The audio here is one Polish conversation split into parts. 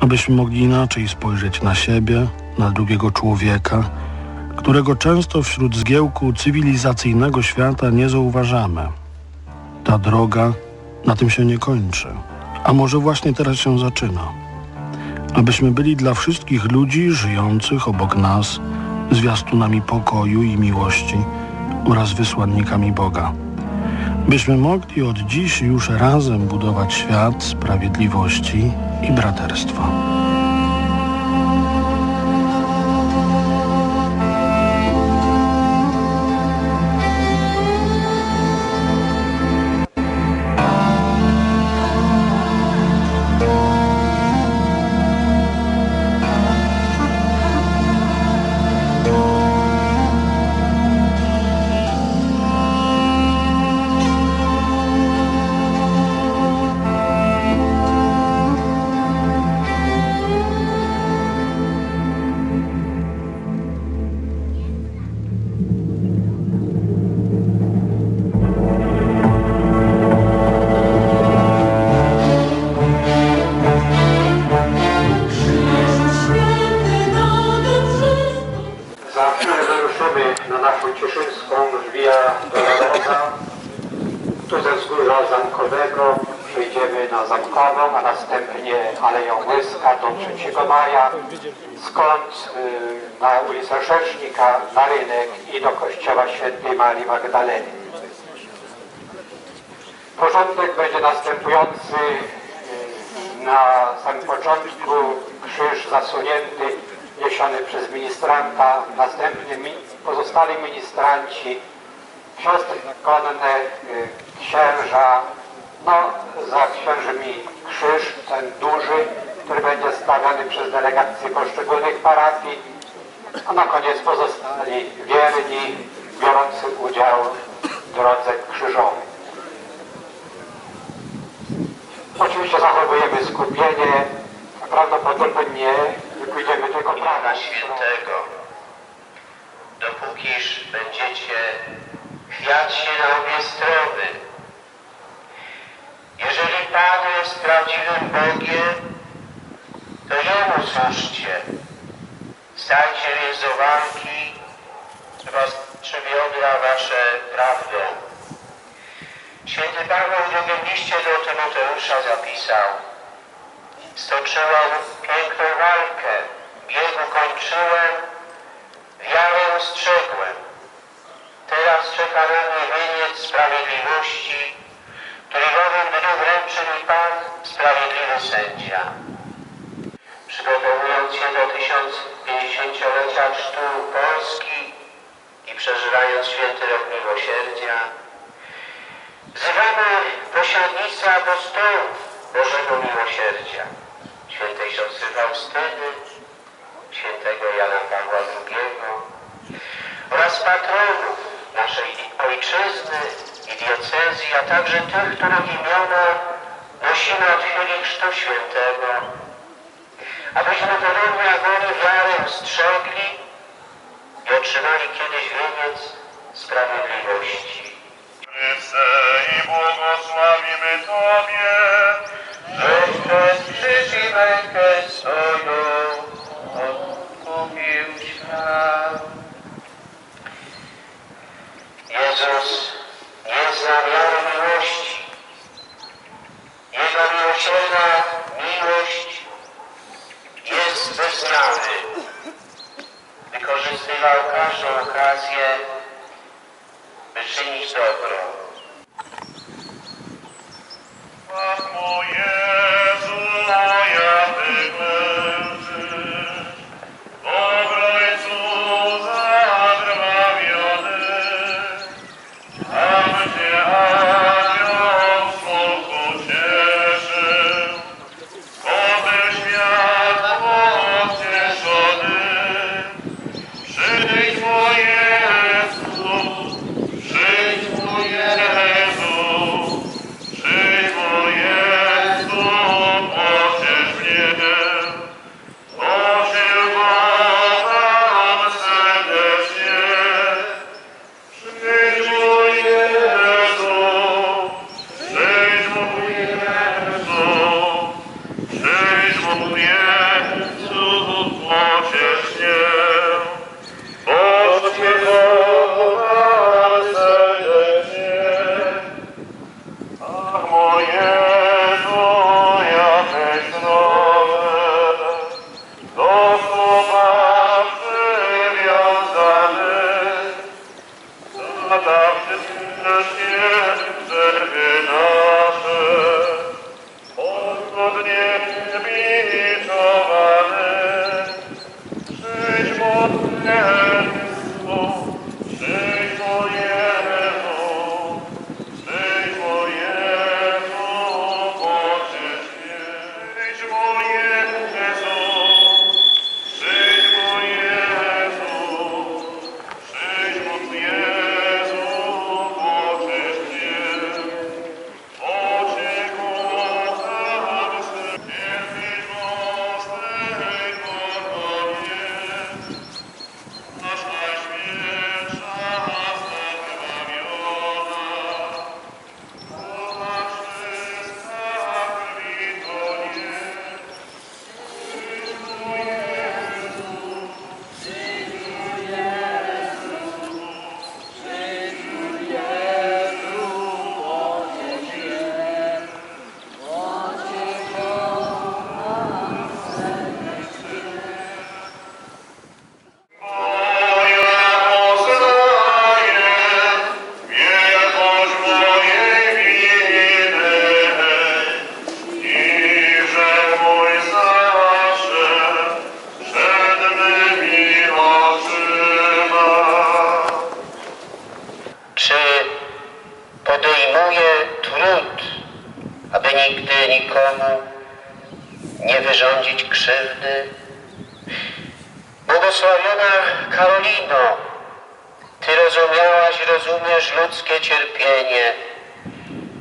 abyśmy mogli inaczej spojrzeć na siebie, na drugiego człowieka, którego często wśród zgiełku cywilizacyjnego świata nie zauważamy. Ta droga na tym się nie kończy, a może właśnie teraz się zaczyna. Abyśmy byli dla wszystkich ludzi żyjących obok nas zwiastunami pokoju i miłości oraz wysłannikami Boga. Byśmy mogli od dziś już razem budować świat sprawiedliwości i braterstwa. Na naszą cieszyńską Via Dolorosa. Tu ze wzgórza Zamkowego przejdziemy na Zamkową, a następnie Aleją Łyska do 3 maja, skąd y, na ulicę Rzecznika, na rynek i do kościoła świętej Marii Magdaleny. Porządek będzie następujący. y, Na samym początku krzyż zasunięty, niesiony przez ministranta, następnie pozostali ministranci, siostry konne, y, księża, no za księżymi krzyż, ten duży, który będzie stawiany przez delegacje poszczególnych parafii, a na koniec pozostali wierni, biorący udział w drodze krzyżowej. Oczywiście zachowujemy skupienie, prawdopodobnie pójdziemy tylko prawą Świętego, dopókiż będziecie chwiać się na obie strony. Jeżeli Pan jest prawdziwym Bogiem, to Jemu służcie. Stajcie więc do walki, was przebiodra wasze prawdą. Święty Paweł w drugim liście do Tymoteusza zapisał Stoczyłem piękną walkę, bieg ukończyłem, wiarę strzegłem. Teraz czeka na mnie wieniec sprawiedliwości, który w owym dniu wręczy mi Pan, sprawiedliwy sędzia. Przygotowując się do 1050-lecia chrztu Polski i przeżywając święty rok miłosierdzia, Wzywamy pośrednictwa apostołów Bożego Miłosierdzia, świętej siostry Faustyny, świętego Jana Pawła II oraz patronów naszej ojczyzny i diecezji, a także tych, których imiona nosimy od chwili Chrztu Świętego, abyśmy podobnie jak oni wiarę strzegli i otrzymali kiedyś wieniec sprawiedliwości. Chryste i błogosławimy Tobie, Żeś przez krzyż i mękę swoją odkupił świat. Jezus jest zamiarem miłości. Jego miłosierna miłość jest wyznany. Wykorzystywał każdą okazję, by czynić dobro. Ach, o Moje nikomu, nie wyrządzić krzywdy. Błogosławiona Karolino, Ty rozumiałaś i rozumiesz ludzkie cierpienie.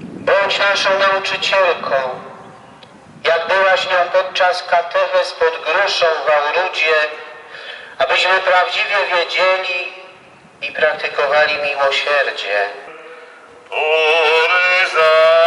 Bądź naszą nauczycielką, jak byłaś nią podczas katechez pod gruszą w Aurudzie, abyśmy prawdziwie wiedzieli i praktykowali miłosierdzie. Poryza.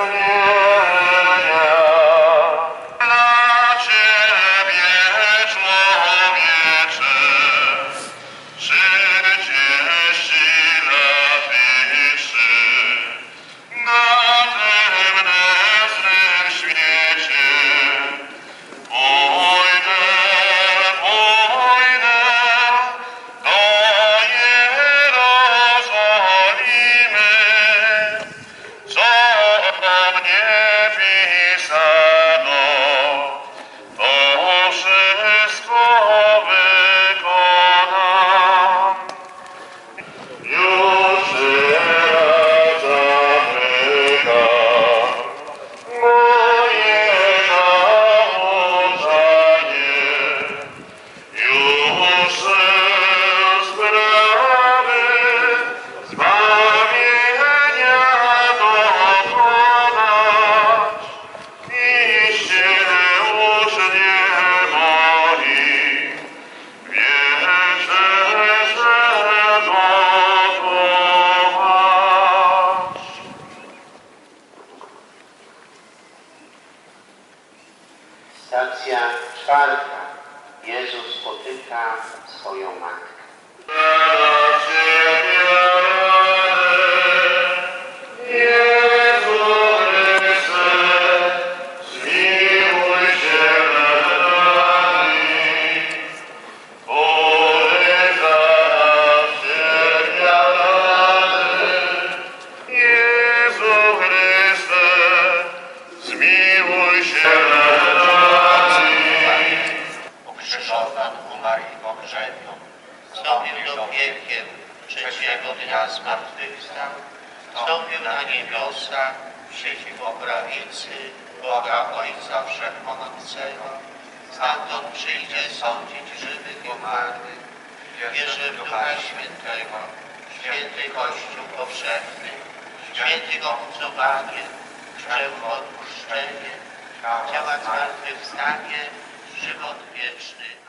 Amen. You 啊，我用吗？Boga Ojca Wszechmogącego. Stamtąd przyjdzie sądzić żywych i umarłych. Wierzę w Ducha Świętego, święty Kościół powszechny, świętych obcowanie, grzechu odpuszczenie, ciała zmartwychwstanie, żywot wieczny.